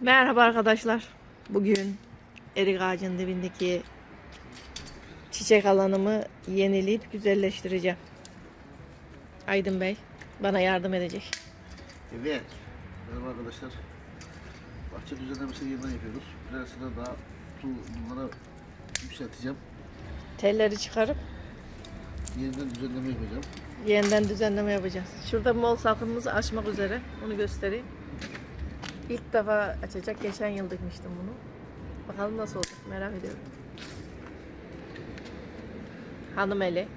Merhaba arkadaşlar. Bugün erik ağacının dibindeki çiçek alanımı yenileyip güzelleştireceğim. Aydın Bey bana yardım edecek. Evet. Merhaba arkadaşlar. Bahçe düzenlemesini yeniden yapıyoruz. Birazcık daha su bunlara yükselteceğim. Telleri çıkarıp Yeniden düzenleme yapacağım. yeniden düzenleme yapacağız. Şurada mol salkımımızı açmak üzere. Onu göstereyim. İlk defa açacak. Geçen yıl dikmiştim bunu. Bakalım nasıl olacak merak ediyorum. Hanım eli.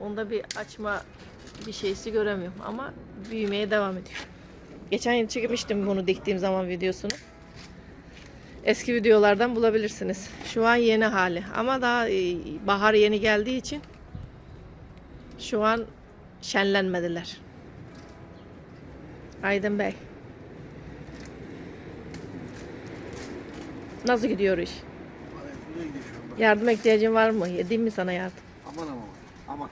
Onda bir açma bir şeysi göremiyorum ama büyümeye devam ediyor. Geçen yıl çekmiştim bunu diktiğim zaman videosunu. Eski videolardan bulabilirsiniz. Şu an yeni hali ama daha e, bahar yeni geldiği için şu an şenlenmediler. Aydın Bey. Nasıl gidiyor iş? Evet, buraya gidiyor şu anda. Yardım ihtiyacın var mı? Edeyim mi sana yardım? Aman aman. Aman.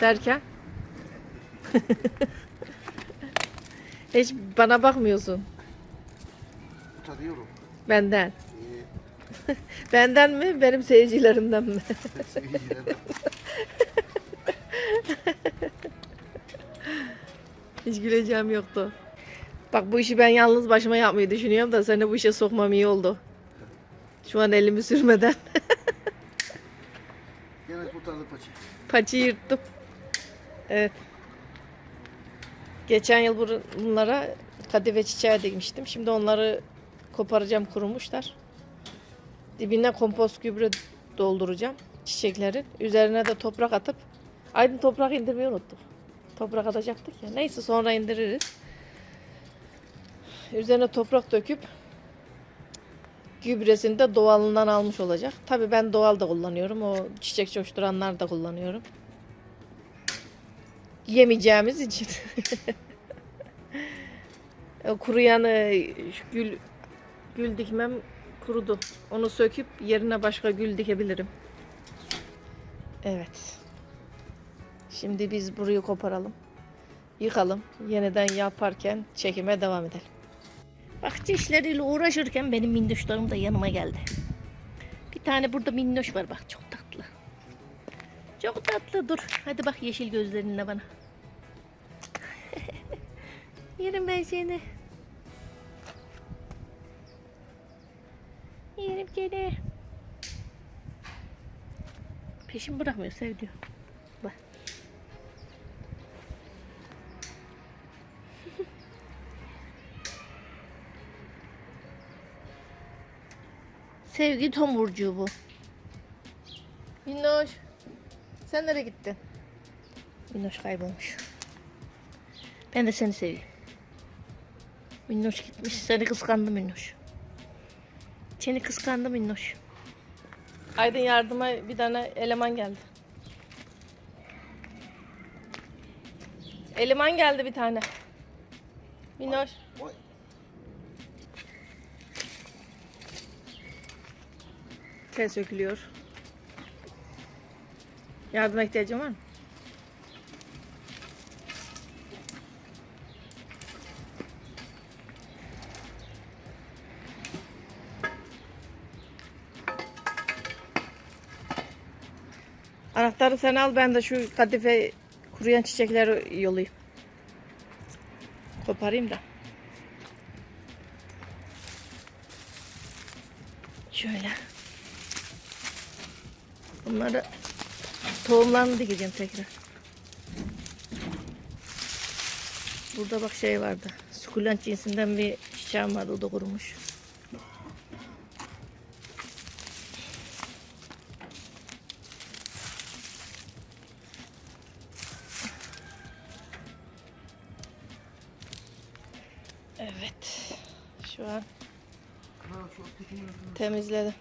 Derken? Hiç bana bakmıyorsun. Utanıyorum. Benden. Benden mi? Benim seyircilerimden mi? seyircilerden. Hiç güleceğim yoktu. Bak bu işi ben yalnız başıma yapmayı düşünüyorum da seni bu işe sokmam iyi oldu. Şu an elimi sürmeden Gene kurtardık paçayı. paçayı yırttım. Evet. Geçen yıl bunlara kadife çiçeği dikmiştim. Şimdi onları koparacağım kurumuşlar. Dibine kompost gübre dolduracağım çiçeklerin. Üzerine de toprak atıp Aydın toprak indirmeyi unuttuk. Toprak atacaktık ya. Neyse sonra indiririz. Üzerine toprak döküp gübresini de doğalından almış olacak. Tabii ben doğal da kullanıyorum. O çiçek coşturanlar da kullanıyorum. Yemeyeceğimiz için. O Kuruyan şu gül gül dikmem kurudu. Onu söküp yerine başka gül dikebilirim. Evet. Şimdi biz burayı koparalım. Yıkalım. Yeniden yaparken çekime devam edelim. Bahçe işleriyle uğraşırken benim minnoşlarım da yanıma geldi. Bir tane burada minnoş var bak çok tatlı. Çok tatlı dur. Hadi bak yeşil gözlerinle bana. Yerim ben seni. Yerim seni. Peşimi bırakmıyor sev diyor. Sevgi tomurcuğu bu. Minnoş. Sen nereye gittin? Minnoş kaybolmuş. Ben de seni seveyim. Minnoş gitmiş. Seni kıskandı Minnoş. Seni kıskandı Minnoş. Aydın yardıma bir tane eleman geldi. Eleman geldi bir tane. Minnoş. Tel sökülüyor. Yardıma ihtiyacın var mı? Anahtarı sen al ben de şu kadife kuruyan çiçekleri yolayayım. Koparayım da. Şöyle. Bunları tohumlarını dikeceğim tekrar. Burada bak şey vardı. Sukulent cinsinden bir çiçeğim vardı. O da kurumuş. Evet. Şu an temizledim.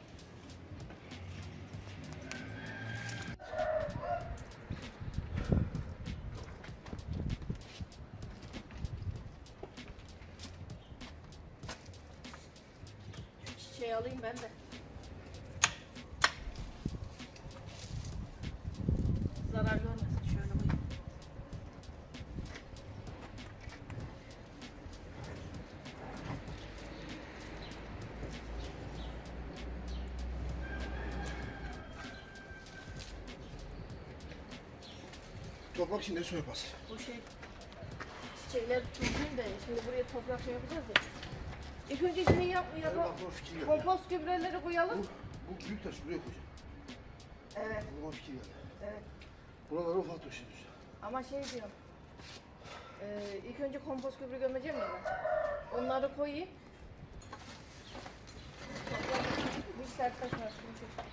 Toprak için ne su yaparsın? Bu şey çiçekler toplayayım da şimdi buraya toprak şey yapacağız ya. İlk önce şey yap, yapalım. Kompost gübreleri Bu, koyalım. bu büyük taş buraya koyacağım. Evet, Aklıma fikir geldi. evet. Buralara ufak döşeceğiz. Ama şey diyorum. Ee, ilk önce kompost gübre gömeceğim ya ben. Onları koyayım. Bir sertleşmez şunu çek.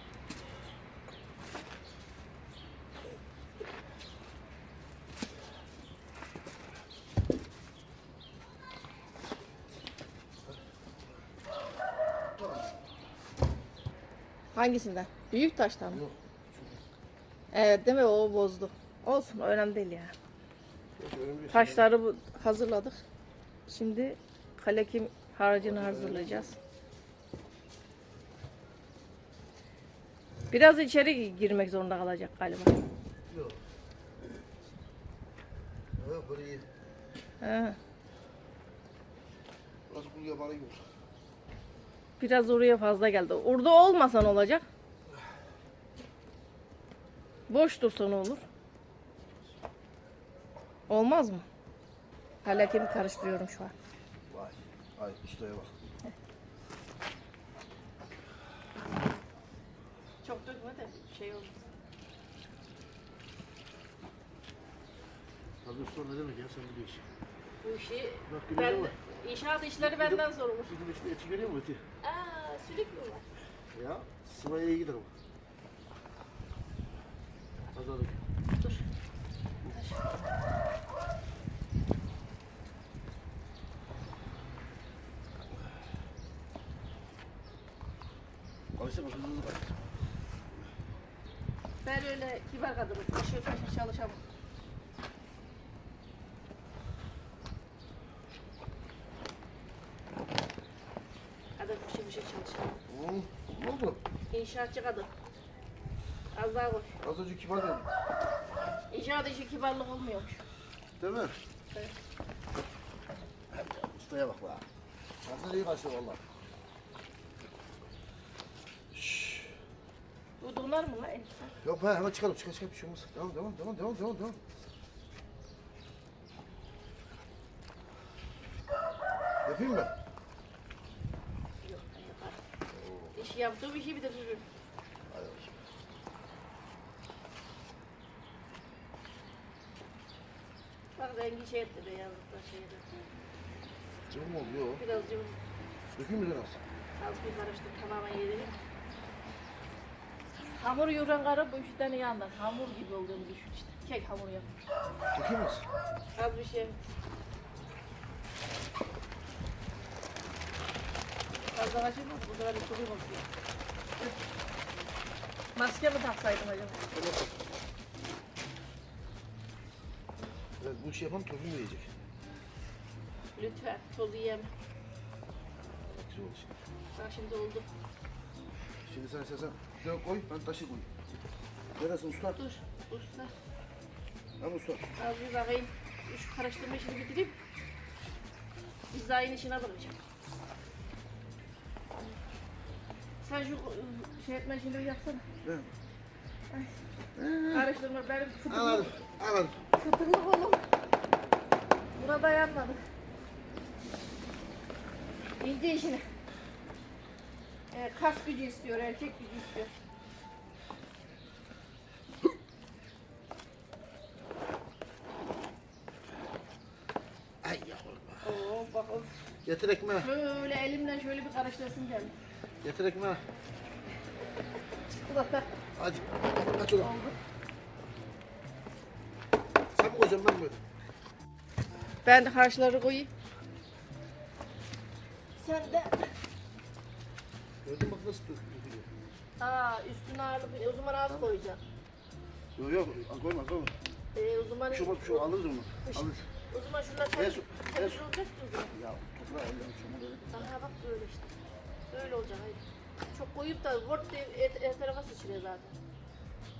Hangisinden? Büyük taştan mı? Yok. Evet değil mi? O bozdu. Olsun önemli değil ya. Taşları bu- hazırladık. Şimdi kalekim harcını hazırlayacağız. Biraz içeri girmek zorunda kalacak galiba. Yok. Ha iyi. He. Burası kul yabanı gibi. Biraz oraya fazla geldi. Orada olmasa ne olacak? Boş dursa ne olur? Olmaz mı? Kalekimi karıştırıyorum şu an. Vay. Ay ustaya bak. Çok dökme de şey olur. Tabii usta ne demek ya sen biliyorsun. Bu işi Bak ben, inşaat işleri benden sorulur. Bizim içinde eti görüyor musun eti? Var? Ya sıvaya iyi gider bu. Azalır. Dur. Alışsa bak hızlı hızlı. Ben öyle kibar kadınım. Işığı taşı çalışamam. Hadi mışır mışır çalışamam. Hı, Ne oldu? İnşaatçı kadın. Az daha koy. Az önce kibar dedim. İnşaat işi kibarlık olmuyormuş. Değil mi? Evet. Ustaya bak la. Fazla iyi kaçtı valla. Donar mı lan elbise? Yok be hemen çıkalım çıkar çıkar bir şey olmaz. Devam devam devam devam devam devam. Yapayım mı? Yok ben yaparım. İşi yaptığım işi sürür. Hadi bakayım. Bak rengi şey etti beyazlıkla şeyde. Cıvım oldu yok. Birazcık Dökeyim mi biraz? az bir karıştır tamamen yedireyim. Hamur yoğuran karı bu işten iyi anlar. Hamur gibi olduğunu düşün işte. Kek hamuru yap. Dökeyim mi? Az bir şey. Fazla kaçırma. Bu sefer bir kuru bakıyor. Maske mi taksaydım acaba? Evet bu işi yapan toplum yiyecek. Lütfen tozu yeme. Güzel oldu şimdi. Bak şimdi oldu. Şimdi sen istersen şuraya koy ben taşı koyayım. Neresi usta? Dur. Usta. Ben usta. Az bir bakayım. Şu karıştırma işini bitireyim. Biz daha yeni işine bakacağım. Sen şu ıı, şey etme işini yapsana. Ben. Karıştırma benim fıtıklı, Anladım. Anladım. fıtıklı kolum. Buna dayanmadık. İnce işini. Ee, kas gücü istiyor, erkek gücü istiyor. Ay yavrum. Oo bak o Getir ekmeği. şöyle elimle şöyle bir karıştırsın geldi. Getir ekmeği. Kulakta Hadi. Aç oldu. Sen mi koyacaksın ben böyle? Ben de harçları koyayım. Sen de Gördün mü bak nasıl dökülüyor. Aa üstüne ağırlık o zaman az koyacaksın. Yok yok koyma koyma. Ee, o zaman bir şey olmaz. alırız onu. Alırız. o zaman şunlar temiz, temiz olacak zaman. Ya toprağa ellerini şuna böyle. Aha bak böyle işte. Böyle olacak hayır. Çok koyup da vort diye et, et tarafa sıçrıyor zaten.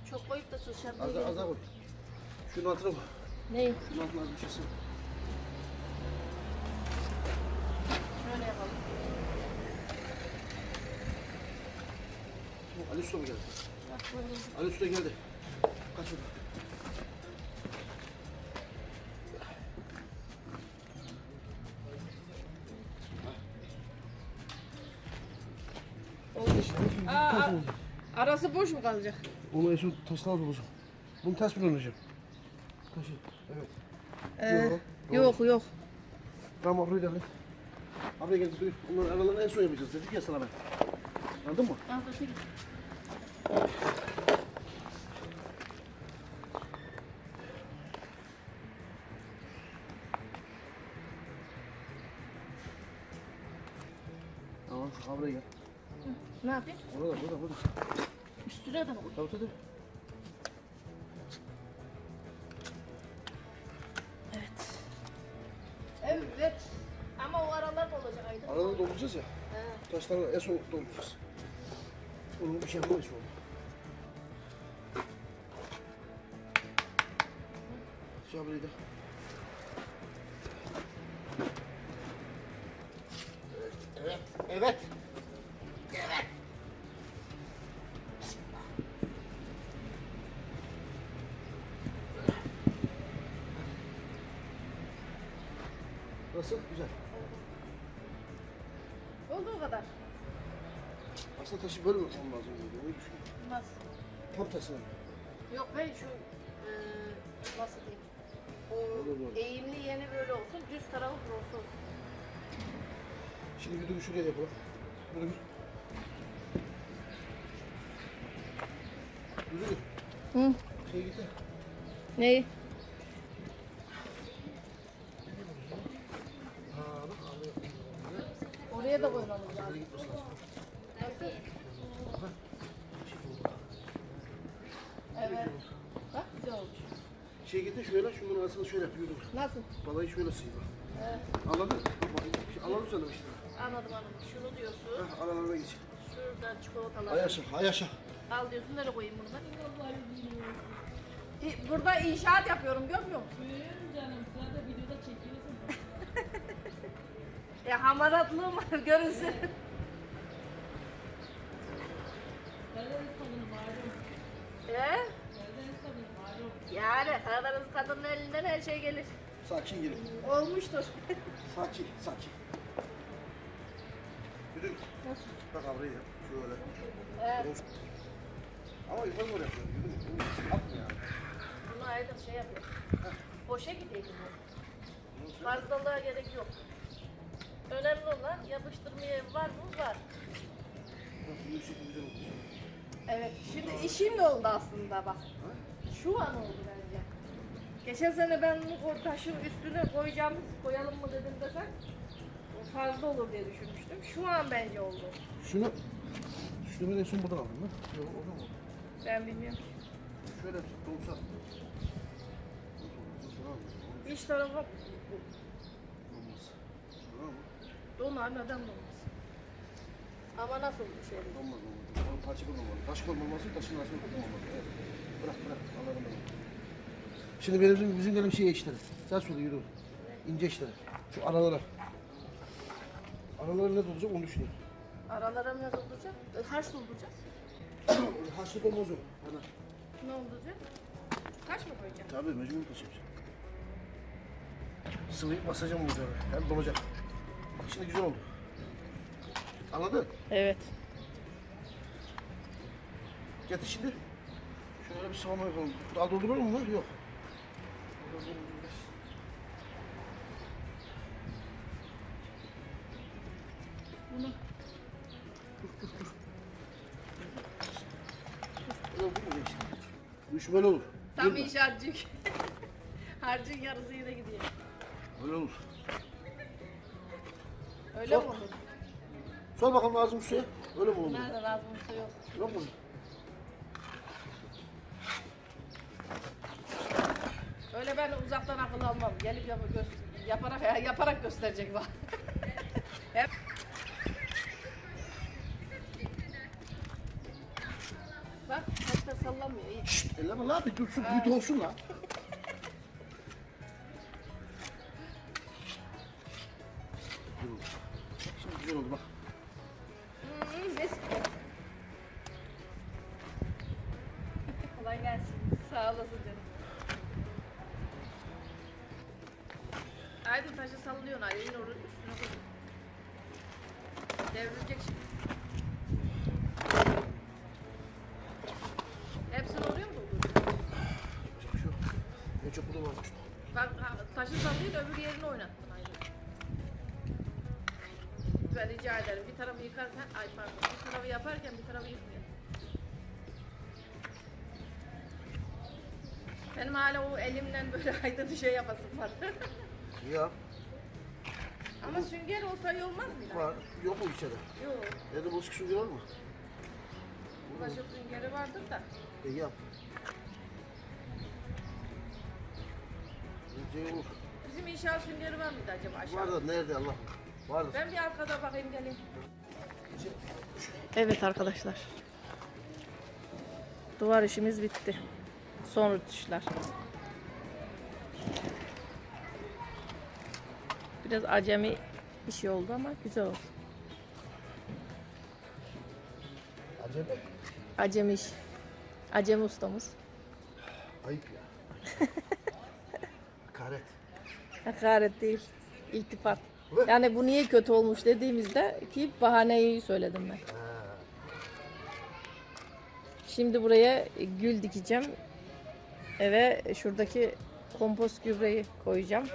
Çok koyup da. Az daha az daha koy. Şunun altına koy. Neyi? Şunun altına az bir şey sık. Şöyle yapalım. Ali Usta mı geldi? Ali Usta geldi. Kaç oldu? Arası boş mu kalacak? Onu son taşlar bulacağım. Bunu ters mi döneceğim? Taşı. Evet. Ee, Yok, yok yok. Tamam buraya et. Abi gel dur. Onların aralarını en son yapacağız dedik ya sana ben. Anladın mı? Git. Tamam şu buraya gel. Ne yapayım? Burada burada burada. De mi koy? Tabii tabii. Evet. Evet. Ama o aralar da olacak Aydın. Araları dolduracağız ya. He. Taşları en son dolduracağız. Onun bir şey yapamayız şu an. Şu burayı da. Evet, Taşı böyle mi lazım diye öyle düşünüyorum. Olmaz. Tersine. Yok ben şu eee nasıl diyeyim? O Olur, olur. eğimli yeni böyle olsun, düz tarafı burası olsun. Şimdi bir dur şuraya yapalım. Dur bir. Dur. Hı. Şey gitti. Neyi? Oraya da koymamız lazım. Şuraya gitmesi lazım. Nasıl? Ha. Şey oldu. Evet. Bak güzel olmuş. Şey getir arasını şöyle yapıyor. Dur. Nasıl? Balayı şöyle sıyır. bak. Evet. Anladın mı? Şey, Anladın sen de işte. Anladım anladım. Şunu diyorsun. Heh, aralarına geç. Şuradan çikolatalar. Ay aşağı, ay aşağı. Al diyorsun nereye koyayım bunu ben? İ- Burada inşaat yapıyorum görmüyor musun? Görüyorum canım. Sen de videoda çekiyorsun. Ya hamaratlığım görünsün. Karadeniz kadını malum. He? Karadeniz kadını malum. Yani Karadeniz kadının elinden her şey gelir. Sakin gelin. Olmuştur. Sakin, sakin. Yürü. Nasıl? Bak abrayı yap. Şöyle. Evet. Ama yukarı doğru yapıyorum. Yürü. Yürü. Atma ya. Bunu aydın şey yapıyor. Boşa gideydi bu. Fazlalığa gerek yok. Önemli olan yapıştırmaya var mı? Var. Bak bu şekilde güzel oldu. Evet. Şimdi işim de oldu aslında bak. Şu an oldu bence. Geçen sene ben o taşın üstüne koyacağım, koyalım mı dedim desem fazla olur diye düşünmüştüm. Şu an bence oldu. Şunu, şunu en son buradan aldım lan. Yok, oradan aldım. Ben bilmiyorum. Şöyle dolsa. İç tarafı Olmaz. Tamam mı? donar neden olmaz? Ama nasıl bir şey? Olmaz olmaz. Parça. Taş olmaması, taşın arasında olmamalı. Evet. Bırak bırak. Şimdi benim bizim benim şey işleri. Sen söyle yürü. İnce işleri. Şu aralara. Aralara ne olacak onu düşünüyorum. Aralara ne dolduracak? E, Harç dolduracağız. Haşlık olmaz o. Ana. Ne olacak? Taş mı koyacağım? Tabii mecbur taş yapacağım. Sıvıyı basacağım bu üzerine. Hem dolacak. Bak şimdi güzel oldu. Anladın? Evet. Getir şimdi. Şöyle bir sıvama yapalım. Daha doldurur mu bunlar? Yok. Bunu Öyle olur mu işte? Bu iş böyle olur. tam Değil mi? inşaatçı. Harcın yarısı yine gidiyor. Öyle olur. Öyle mi olur? Sor bakalım lazım suya. Öyle mi olur? Nerede lazım su yok. Yok mu? Öyle ben uzaktan akıl almam. Gelip yap gö- yaparak yaparak gösterecek. Hep. Bak taşlar sallanmıyor. Şşt, elleme lan bir dursun, büyüt olsun lan. Rica ederim. Bir tarafı yıkarken, ay pardon, bir tarafı yaparken bir tarafı yıkmıyor. Benim hala o elimden böyle aydın şey yapasım var. Ya Ama sünger olsa iyi olmaz mı? var. Yok mu içeride? Yok. Evde bulaşık süngeri var mı? Bulaşık süngeri vardır da. E yap. Bence olur. Bizim inşaat süngeri var mıydı acaba aşağıda? Var da nerede Allah? Vardır. Ben bir arkada bakayım geleyim. Evet arkadaşlar. Duvar işimiz bitti. Son rütuşlar. Biraz acemi işi oldu ama güzel oldu. Acaba Acemi iş. Acemi ustamız. ayıp ya. Hakaret. Hakaret değil. İltifat. Yani bu niye kötü olmuş dediğimizde ki bahaneyi söyledim ben. Şimdi buraya gül dikeceğim. Eve şuradaki kompost gübreyi koyacağım.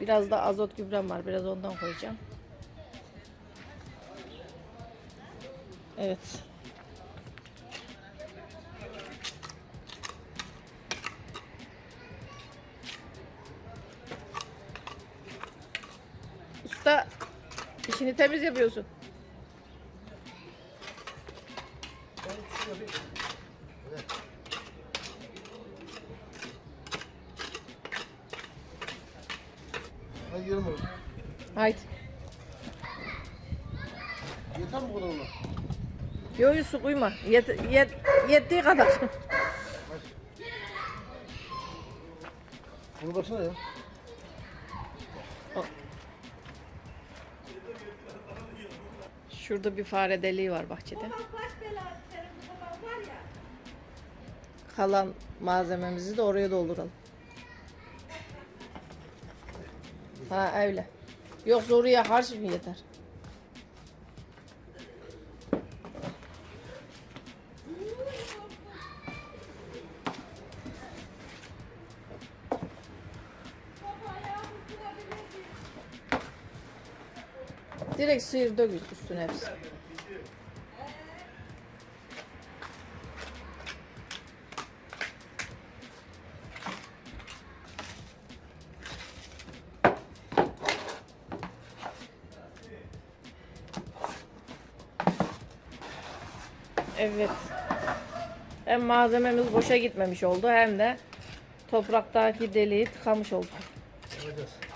Biraz da azot gübrem var. Biraz ondan koyacağım. Evet. İşini temiz yapıyorsun. Ben gidelim oğlum. Haydi. Yeter mi bu kadar ona? Yo yo, su koyma. Yet, yet, yettiği kadar. Bunu baksana ya. Şurada bir fare deliği var bahçede. Kalan malzememizi de oraya dolduralım. Ha öyle. Yoksa oraya harç mı yeter? Direkt sıyır dök üstüne hepsi. Evet. Hem malzememiz boşa gitmemiş oldu hem de topraktaki deliği tıkamış olduk.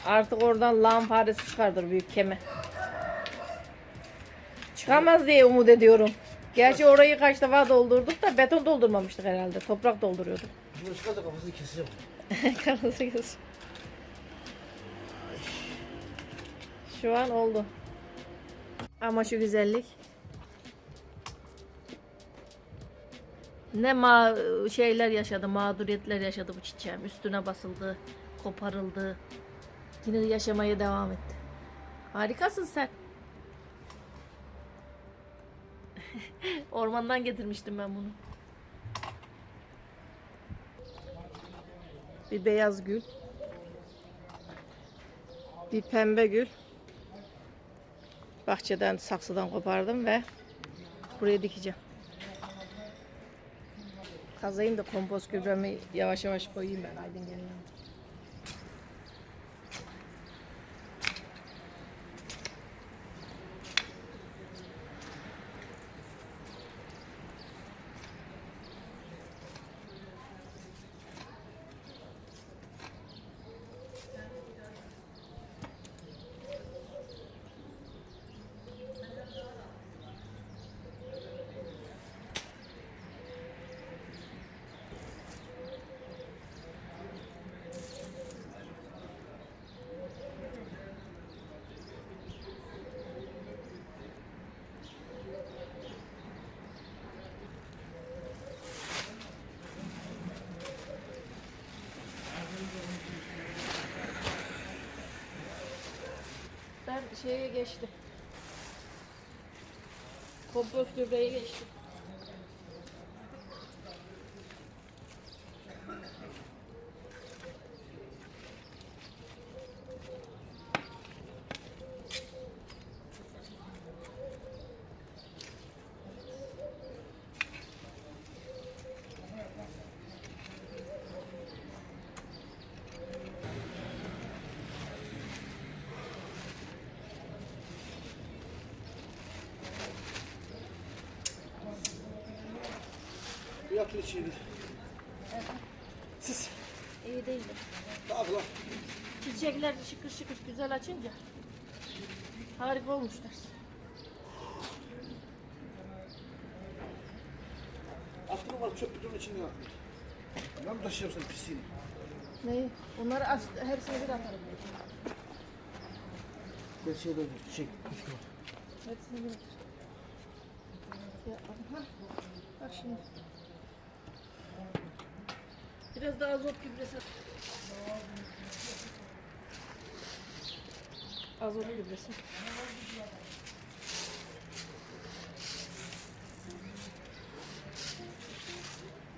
Artık oradan lağım faresi çıkardır büyük keme. Çıkamaz diye umut ediyorum. Gerçi orayı kaç defa doldurduk da beton doldurmamıştık herhalde. Toprak dolduruyorduk. Bunu çıkarsa kafasını keseceğim. Kafası göz. Şu an oldu. Ama şu güzellik. Ne ma şeyler yaşadı, mağduriyetler yaşadı bu çiçeğim. Üstüne basıldı, koparıldı. Yine yaşamaya devam etti. Harikasın sen. Ormandan getirmiştim ben bunu. Bir beyaz gül. Bir pembe gül. Bahçeden, saksıdan kopardım ve buraya dikeceğim. Kazayım da kompost gübremi yavaş yavaş koyayım ben Aydın gelin. Ben şeye geçtim. Kompost gübreye geçtim. İyi değildi. Lan. Çiçekler şıkır şıkır güzel açınca harika olmuşlar. Aklım var çöp bidonun içinde yapmış. Ben mi taşıyacağım senin pisliğini? Neyi? Onları aç, hepsini bir atarım. Ben şey böyle çiçek. kuş var. Hepsini bir atarım. Ya, aha. Bak şimdi. Biraz daha azot gübresi. Azot gübresi.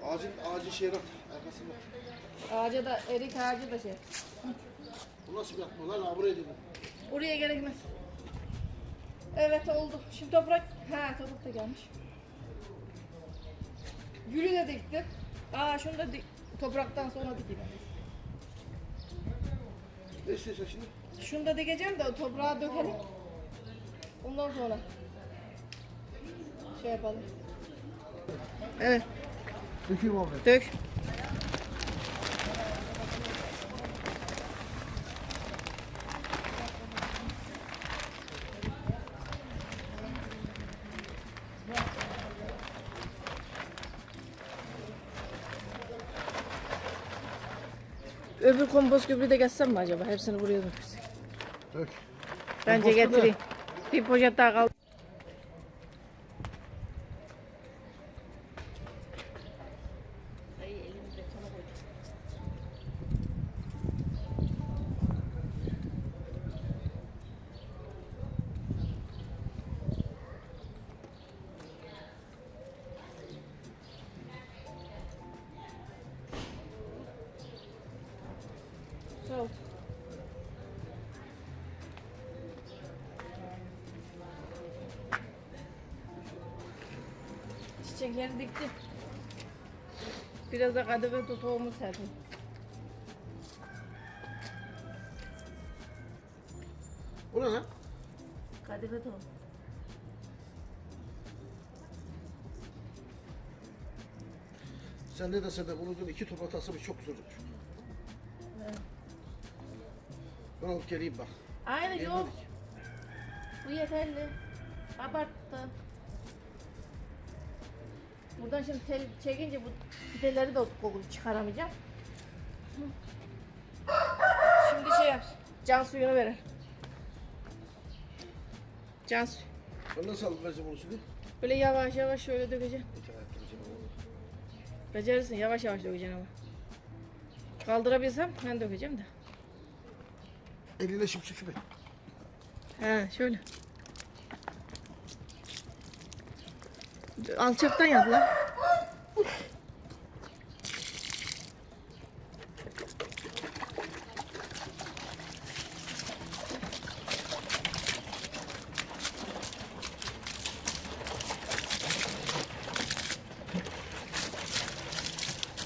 Ağacın, ağacın. Arkasına bak. Ağaca da, erik ağacı da şey. Bu nasıl bir atma lan? Ha, buraya. Oraya gerekmez. Evet oldu. Şimdi toprak, ha toprak da gelmiş. Gülü de diktim. Aa şunu da dik- topraktan sonra dikeyim. Ne istiyorsun şimdi? Şunu da dikeceğim de toprağa dökelim. Ondan sonra şey yapalım. Evet, Dökeyim abi. dök. Kompost gübreyi de geçsem mi acaba? Hepsini buraya dökürsek. Dök. Bence Kompostu da- getireyim. Bir poşet daha kaldı. Çiçekleri diktim. Biraz da kadife tohumu serdim. O ne lan? Kadife tohumu. Sen ne desen de bunu iki top atarsanız çok güzel. Evet. Ben alıp geleyim bak. Aynı yok. Bu yeterli. Abarttı. Buradan şimdi tel çekince bu fideleri de kokup çıkaramayacağım. Şimdi şey yap. Can suyunu verir. Can suyu. Ben nasıl alıp vereceğim onu şimdi? Böyle yavaş yavaş şöyle dökeceğim. Becerirsin yavaş yavaş dökeceksin ama. Kaldırabilsem ben dökeceğim de. Eline şıp şıp şıp et. He şöyle. Alçaktan yap lan.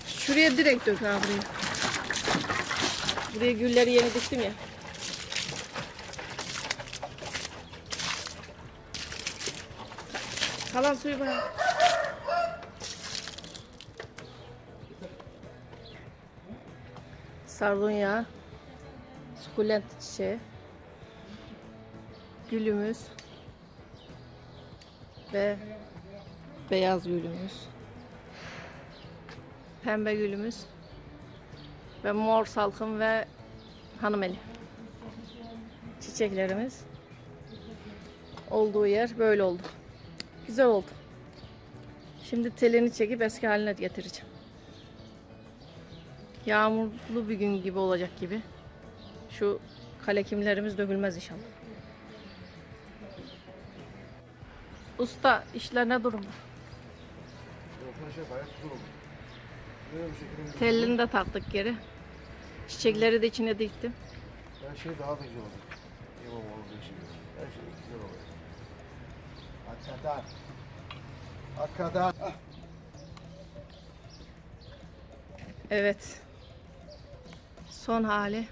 Şuraya direkt dök abi buraya. Gülleri yeni diktim ya. Kalan suyu bırak. Sardunya. Sukulent çiçeği. Gülümüz. Ve beyaz gülümüz. Pembe gülümüz. Ve mor salkım ve hanımeli. Çiçeklerimiz. Olduğu yer böyle oldu. Güzel oldu. Şimdi telini çekip eski haline getireceğim. Yağmurlu bir gün gibi olacak gibi. Şu kalekimlerimiz dökülmez inşallah. Usta işler ne durumda? Telini de taktık geri. Çiçekleri de içine diktim. her şey daha da güzel oldu. İmam olduğu. Her şey güzel oldu. Hakikaten. Hakikaten. Ah. Evet. Son hali.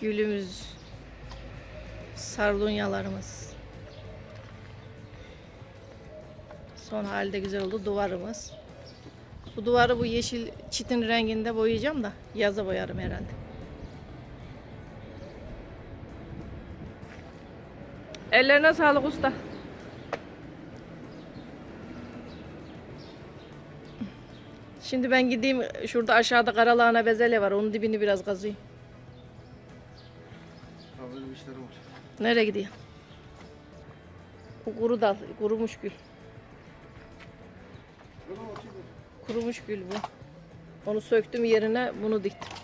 Gülümüz, sardunyalarımız, Son halde güzel oldu duvarımız. Bu duvarı bu yeşil çitin renginde boyayacağım da yaza boyarım herhalde. Ellerine sağlık usta. Şimdi ben gideyim şurada aşağıda karalahana bezelye var onun dibini biraz böyle bir işlerim var. Nereye gideyim? Bu kuru dal, kurumuş gül. Kurumuş gül bu. Onu söktüm yerine bunu diktim.